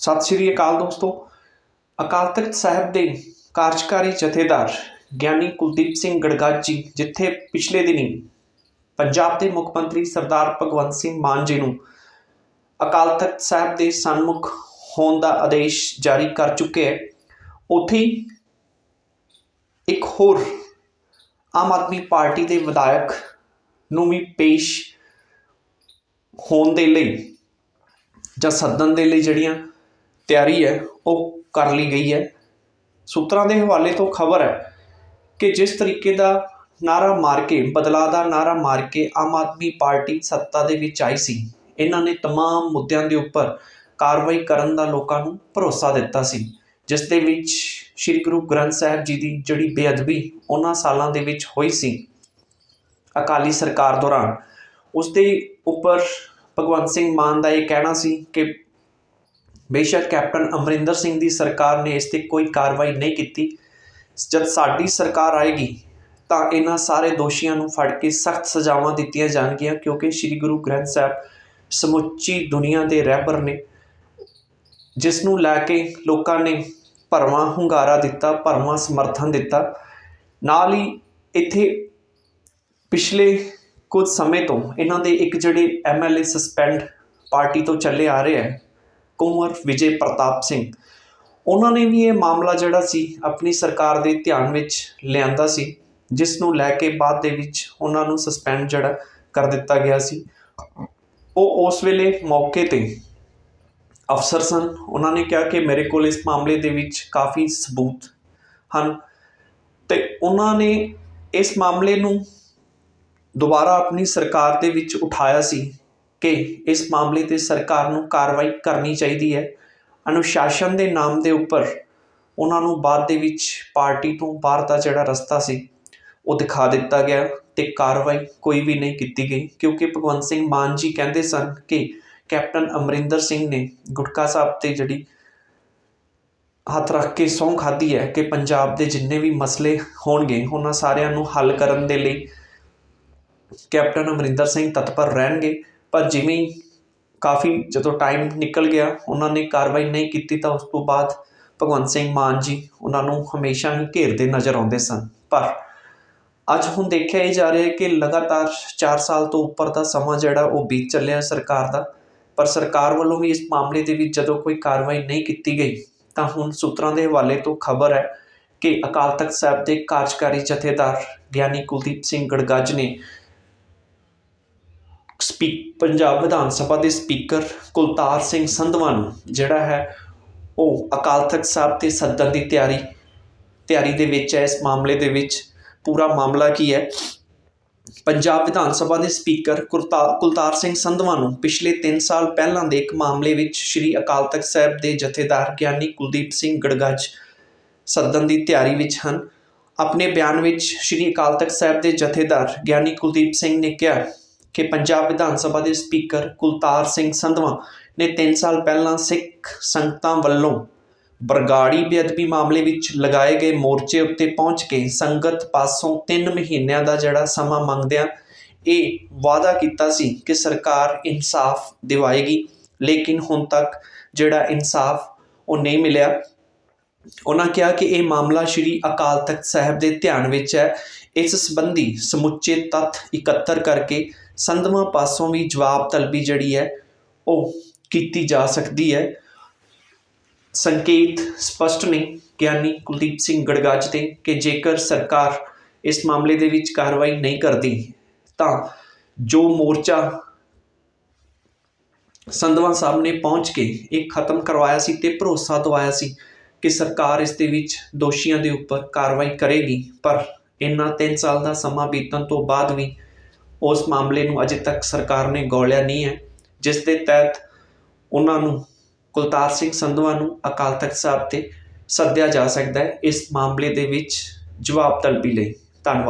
ਸਤਿ ਸ਼੍ਰੀ ਅਕਾਲ ਦੋਸਤੋ। ਅਕਾਲ ਤਖਤ ਸਾਹਿਬ ਦੇ ਕਾਰਜਕਾਰੀ ਜਥੇਦਾਰ ਗਿਆਨੀ ਕੁਲਦੀਪ ਸਿੰਘ ਗੜਗੱਜ ਜੀ ਜਿੱਥੇ ਪਿਛਲੇ ਦਿਨੀ ਪੰਜਾਬ ਦੇ ਮੁੱਖ ਮੰਤਰੀ ਸਰਦਾਰ ਭਗਵੰਤ ਸਿੰਘ ਮਾਨ ਜੀ ਨੂੰ ਅਕਾਲ ਤਖਤ ਸਾਹਿਬ ਦੇ ਸਨਮੁਖ ਹੋਣ ਦਾ ਆਦੇਸ਼ ਜਾਰੀ ਕਰ ਚੁੱਕੇ ਹੈ, ਉੱਥੇ ਇੱਕ ਹੋਰ ਆਮ ਆਦਮੀ ਪਾਰਟੀ ਦੇ ਵਿਧਾਇਕ ਨੂੰ ਵੀ ਪੇਸ਼ ਹੋਣ ਦੇ ਲਈ ਜਾਂ ਸੱਦਣ ਦੇ ਲਈ ਜਿਹੜੀਆਂ ਤਿਆਰੀ ਹੈ ਉਹ ਕਰ ਲਈ ਗਈ ਹੈ ਸੂਤਰਾਂ ਦੇ ਹਵਾਲੇ ਤੋਂ ਖਬਰ ਹੈ ਕਿ ਜਿਸ ਤਰੀਕੇ ਦਾ ਨਾਰਾ ਮਾਰ ਕੇ ਬਦਲਾਅ ਦਾ ਨਾਰਾ ਮਾਰ ਕੇ ਆਮ ਆਦਮੀ ਪਾਰਟੀ ਸੱਤਾ ਦੇ ਵਿੱਚ ਆਈ ਸੀ ਇਹਨਾਂ ਨੇ तमाम ਮੁੱਦਿਆਂ ਦੇ ਉੱਪਰ ਕਾਰਵਾਈ ਕਰਨ ਦਾ ਲੋਕਾਂ ਨੂੰ ਭਰੋਸਾ ਦਿੱਤਾ ਸੀ ਜਿਸ ਦੇ ਵਿੱਚ ਸ੍ਰੀ ਗੁਰੂ ਗ੍ਰੰਥ ਸਾਹਿਬ ਜੀ ਦੀ ਜਿਹੜੀ ਬੇਅਦਬੀ ਉਹਨਾਂ ਸਾਲਾਂ ਦੇ ਵਿੱਚ ਹੋਈ ਸੀ ਅਕਾਲੀ ਸਰਕਾਰ ਦੌਰਾਨ ਉਸ ਦੇ ਉੱਪਰ ਭਗਵੰਤ ਸਿੰਘ ਮਾਨ ਦਾ ਇਹ ਕਹਿਣਾ ਸੀ ਕਿ ਬੇਸ਼ੱਕ ਕੈਪਟਨ ਅਮਰਿੰਦਰ ਸਿੰਘ ਦੀ ਸਰਕਾਰ ਨੇ ਇਸ ਤੇ ਕੋਈ ਕਾਰਵਾਈ ਨਹੀਂ ਕੀਤੀ। ਜਦ ਸਾਡੀ ਸਰਕਾਰ ਆਏਗੀ, ਤਾਂ ਇਹਨਾਂ ਸਾਰੇ ਦੋਸ਼ੀਆਂ ਨੂੰ ਫੜ ਕੇ ਸਖਤ ਸਜ਼ਾਵਾਂ ਦਿੱਤੀਆਂ ਜਾਣਗੀਆਂ, ਕਿਉਂਕਿ ਸ੍ਰੀ ਗੁਰੂ ਗ੍ਰੰਥ ਸਾਹਿਬ ਸਮੁੱਚੀ ਦੁਨੀਆ ਦੇ ਰਹਿਬਰ ਨੇ ਜਿਸ ਨੂੰ ਲੈ ਕੇ ਲੋਕਾਂ ਨੇ ਭਰਵਾਂ ਹੁੰਗਾਰਾ ਦਿੱਤਾ, ਭਰਵਾਂ ਸਮਰਥਨ ਦਿੱਤਾ। ਨਾਲ ਹੀ ਇੱਥੇ ਪਿਛਲੇ ਕੁਝ ਸਮੇਂ ਤੋਂ ਇਹਨਾਂ ਦੇ ਇੱਕ ਜਿਹੜੇ ਐਮਐਲਏ ਸਸਪੈਂਡ ਪਾਰਟੀ ਤੋਂ ਚੱਲੇ ਆ ਰਹੇ ਹੈ ਕੁੰਵਰ, ਵਿਜੇ ਪ੍ਰਤਾਪ ਸਿੰਘ। ਉਹਨਾਂ ਨੇ ਵੀ ਇਹ ਮਾਮਲਾ ਜਿਹੜਾ ਸੀ, ਆਪਣੀ ਸਰਕਾਰ ਦੇ ਧਿਆਨ ਵਿੱਚ ਲਿਆਂਦਾ ਸੀ ਜਿਸ ਨੂੰ ਲੈ ਕੇ ਬਾਅਦ ਦੇ ਵਿੱਚ ਉਹਨਾਂ ਨੂੰ ਸਸਪੈਂਡ ਜਿਹੜਾ ਕਰ ਦਿੱਤਾ ਗਿਆ ਸੀ। ਉਹ ਉਸ ਵੇਲੇ ਮੌਕੇ ਤੇ ਅਫਸਰ ਸਨ। ਉਹਨਾਂ ਨੇ ਕਿਹਾ ਕਿ ਮੇਰੇ ਕੋਲ ਇਸ ਮਾਮਲੇ ਦੇ ਵਿੱਚ ਕਾਫੀ ਸਬੂਤ ਹਨ ਤੇ ਉਹਨਾਂ ਨੇ ਇਸ ਮਾਮਲੇ ਨੂੰ ਦੁਬਾਰਾ ਆਪਣੀ ਸਰਕਾਰ ਦੇ ਵਿੱਚ ਉਠਾਇਆ ਸੀ। ਕਿ ਇਸ ਮਾਮਲੇ ਤੇ ਸਰਕਾਰ ਨੂੰ ਕਾਰਵਾਈ ਕਰਨੀ ਚਾਹੀਦੀ ਹੈ। ਅਨੁਸ਼ਾਸਨ ਦੇ ਨਾਮ ਦੇ ਉੱਪਰ ਉਹਨਾਂ ਨੂੰ ਬਾਅਦ ਦੇ ਵਿੱਚ ਪਾਰਟੀ ਤੋਂ ਬਾਹਰ ਦਾ ਜਿਹੜਾ ਰਸਤਾ ਸੀ, ਉਹ ਦਿਖਾ ਦਿੱਤਾ ਗਿਆ ਤੇ ਕਾਰਵਾਈ ਕੋਈ ਵੀ ਨਹੀਂ ਕੀਤੀ ਗਈ, ਕਿਉਂਕਿ ਭਗਵੰਤ ਸਿੰਘ ਮਾਨ ਜੀ ਕਹਿੰਦੇ ਸਨ ਕਿ ਕੈਪਟਨ ਅਮਰਿੰਦਰ ਸਿੰਘ ਨੇ ਗੁਟਕਾ ਸਾਹਿਬ ਤੇ ਜਿਹੜੀ ਹੱਥ ਰੱਖ ਕੇ ਸਹੁੰ ਖਾਧੀ ਹੈ ਕਿ ਪੰਜਾਬ ਦੇ ਜਿੰਨੇ ਵੀ ਮਸਲੇ ਹੋਣਗੇ, ਉਹਨਾਂ ਸਾਰਿਆਂ ਨੂੰ ਹੱਲ ਕਰਨ ਦੇ ਲਈ ਕੈਪਟਨ ਅਮਰਿੰਦਰ ਸਿੰਘ ਤਤਪਰ ਰਹਿਣਗੇ। ਪਰ ਜਿਵੇਂ ਹੀ ਕਾਫੀ ਜਦੋਂ ਟਾਈਮ ਨਿਕਲ ਗਿਆ, ਉਹਨਾਂ ਨੇ ਕਾਰਵਾਈ ਨਹੀਂ ਕੀਤੀ ਤਾਂ ਉਸ ਤੋਂ ਬਾਅਦ ਭਗਵੰਤ ਸਿੰਘ ਮਾਨ ਜੀ ਉਹਨਾਂ ਨੂੰ ਹਮੇਸ਼ਾ ਹੀ ਘੇਰਦੇ ਨਜ਼ਰ ਆਉਂਦੇ ਸਨ। ਪਰ ਅੱਜ ਹੁਣ ਦੇਖਿਆ ਇਹ ਜਾ ਰਿਹਾ ਹੈ ਕਿ ਲਗਾਤਾਰ 4 ਸਾਲ ਤੋਂ ਉੱਪਰ ਦਾ ਸਮਾਂ ਜਿਹੜਾ ਉਹ ਬੀਤ ਚੱਲਿਆ ਸਰਕਾਰ ਦਾ। ਪਰ ਸਰਕਾਰ ਵੱਲੋਂ ਵੀ ਇਸ ਮਾਮਲੇ ਦੇ ਵਿੱਚ ਜਦੋਂ ਕੋਈ ਕਾਰਵਾਈ ਨਹੀਂ ਕੀਤੀ ਗਈ, ਤਾਂ ਹੁਣ ਸੂਤਰਾਂ ਦੇ ਹਵਾਲੇ ਤੋਂ ਖਬਰ ਹੈ ਕਿ ਅਕਾਲ ਤਖਤ ਸਾਹਿਬ ਦੇ ਕਾਰਜਕਾਰੀ ਜਥੇਦਾਰ ਗਿਆਨੀ ਕੁਲਦੀਪ ਸਿੰਘ ਗੜਗੱਜ ਨੇ ਸਪੀ, ਪੰਜਾਬ ਵਿਧਾਨ ਸਭਾ ਦੇ ਸਪੀਕਰ ਕੁਲਤਾਰ ਸਿੰਘ ਸੰਧਵਾ ਨੂੰ, ਜਿਹੜਾ ਹੈ ਉਹ ਅਕਾਲ ਤਖਤ ਸਾਹਿਬ ਤੇ ਸੱਦਣ ਦੀ ਤਿਆਰੀ ਤਿਆਰੀ ਦੇ ਵਿੱਚ ਹੈ, ਇਸ ਮਾਮਲੇ ਦੇ ਵਿੱਚ ਪੂਰਾ ਮਾਮਲਾ ਕੀ ਹੈ? ਪੰਜਾਬ ਵਿਧਾਨ ਸਭਾ ਦੇ ਸਪੀਕਰ ਕੁਲਤਾ- ਕੁਲਤਾਰ ਸਿੰਘ ਸੰਧਵਾ ਨੂੰ ਪਿਛਲੇ 3 ਸਾਲ ਪਹਿਲਾਂ ਦੇ ਇੱਕ ਮਾਮਲੇ ਵਿੱਚ ਸ੍ਰੀ ਅਕਾਲ ਤਖਤ ਸਾਹਿਬ ਦੇ ਜਥੇਦਾਰ ਗਿਆਨੀ ਕੁਲਦੀਪ ਸਿੰਘ ਗੜਗੱਜ ਸੱਦਣ ਦੀ ਤਿਆਰੀ ਵਿੱਚ ਹਨ। ਆਪਣੇ ਬਿਆਨ ਵਿੱਚ ਸ੍ਰੀ ਅਕਾਲ ਤਖਤ ਸਾਹਿਬ ਦੇ ਜਥੇਦਾਰ ਗਿਆਨੀ ਕੁਲਦੀਪ ਸਿੰਘ ਨੇ ਕਿਹਾ ਕਿ ਪੰਜਾਬ ਵਿਧਾਨ ਸਭਾ ਦੇ ਸਪੀਕਰ ਕੁਲਤਾਰ ਸਿੰਘ ਸੰਧਵਾ ਨੇ 3 ਸਾਲ ਪਹਿਲਾਂ ਸਿੱਖ ਸੰਗਤਾਂ ਵੱਲੋਂ ਬਰਗਾੜੀ ਬੇਅਦਬੀ ਮਾਮਲੇ ਵਿੱਚ ਲਗਾਏ ਗਏ ਮੋਰਚੇ ਉੱਤੇ ਪਹੁੰਚ ਕੇ ਸੰਗਤ ਪਾਸੋਂ 3 ਮਹੀਨਿਆਂ ਦਾ ਜਿਹੜਾ ਸਮਾਂ ਮੰਗਦਿਆਂ ਇਹ ਵਾਅਦਾ ਕੀਤਾ ਸੀ ਕਿ ਸਰਕਾਰ ਇਨਸਾਫ ਦਿਵਾਏਗੀ, ਲੇਕਿਨ ਹੁਣ ਤੱਕ ਜਿਹੜਾ ਇਨਸਾਫ ਉਹ ਨਹੀਂ ਮਿਲਿਆ। ਉਹਨਾਂ ਕਿਹਾ ਕਿ ਇਹ ਮਾਮਲਾ ਸ਼੍ਰੀ ਅਕਾਲ ਤਖਤ ਸਾਹਿਬ ਦੇ ਧਿਆਨ ਵਿੱਚ ਹੈ। ਇਸ ਸੰਬੰਧੀ ਸਮੁੱਚੇ ਤੱਥ ਇਕੱਤਰ ਕਰਕੇ ਸੰਧਵਾਂ ਪਾਸੋਂ ਵੀ ਜਵਾਬ ਤਲਬੀ ਜਿਹੜੀ ਹੈ, ਉਹ ਕੀਤੀ ਜਾ ਸਕਦੀ ਹੈ। ਸੰਕੇਤ ਸਪਸ਼ਟ ਨੇ ਗਿਆਨੀ ਕੁਲਦੀਪ ਸਿੰਘ ਗੜਗੱਜ ਤੇ ਕਿ ਜੇਕਰ ਸਰਕਾਰ ਇਸ ਮਾਮਲੇ ਦੇ ਵਿੱਚ ਕਾਰਵਾਈ ਨਹੀਂ ਕਰਦੀ, ਤਾਂ ਜੋ ਮੋਰਚਾ ਸੰਧਵਾਂ ਸਾਹਿਬ ਨੇ ਪਹੁੰਚ ਕੇ ਇਹ ਖਤਮ ਕਰਵਾਇਆ ਸੀ ਤੇ ਭਰੋਸਾ ਦਵਾਇਆ ਸੀ ਕਿ ਸਰਕਾਰ ਇਸ ਦੇ ਵਿੱਚ ਦੋਸ਼ੀਆਂ ਦੇ ਉੱਪਰ ਕਾਰਵਾਈ ਕਰੇਗੀ, ਪਰ ਇੰਨਾ 3 ਸਾਲ ਦਾ ਸਮਾਂ ਬੀਤਣ ਤੋਂ ਬਾਅਦ ਵੀ ਉਸ ਮਾਮਲੇ ਨੂੰ ਅਜੇ ਤੱਕ ਸਰਕਾਰ ਨੇ ਗੌਲਿਆ ਨਹੀਂ ਹੈ, ਜਿਸ ਦੇ ਤਹਿਤ ਉਹਨਾਂ ਨੂੰ ਕੁਲਤਾਰ ਸਿੰਘ ਸੰਧਵਾ ਨੂੰ ਅਕਾਲ ਤਖਤ ਸਾਹਿਬ ਤੇ ਸੱਦਿਆ ਜਾ ਸਕਦਾ ਹੈ। ਇਸ ਮਾਮਲੇ ਦੇ ਵਿੱਚ ਜਵਾਬ ਤਲਬੀ ਲਈ। ਧੰਨਵਾਦ।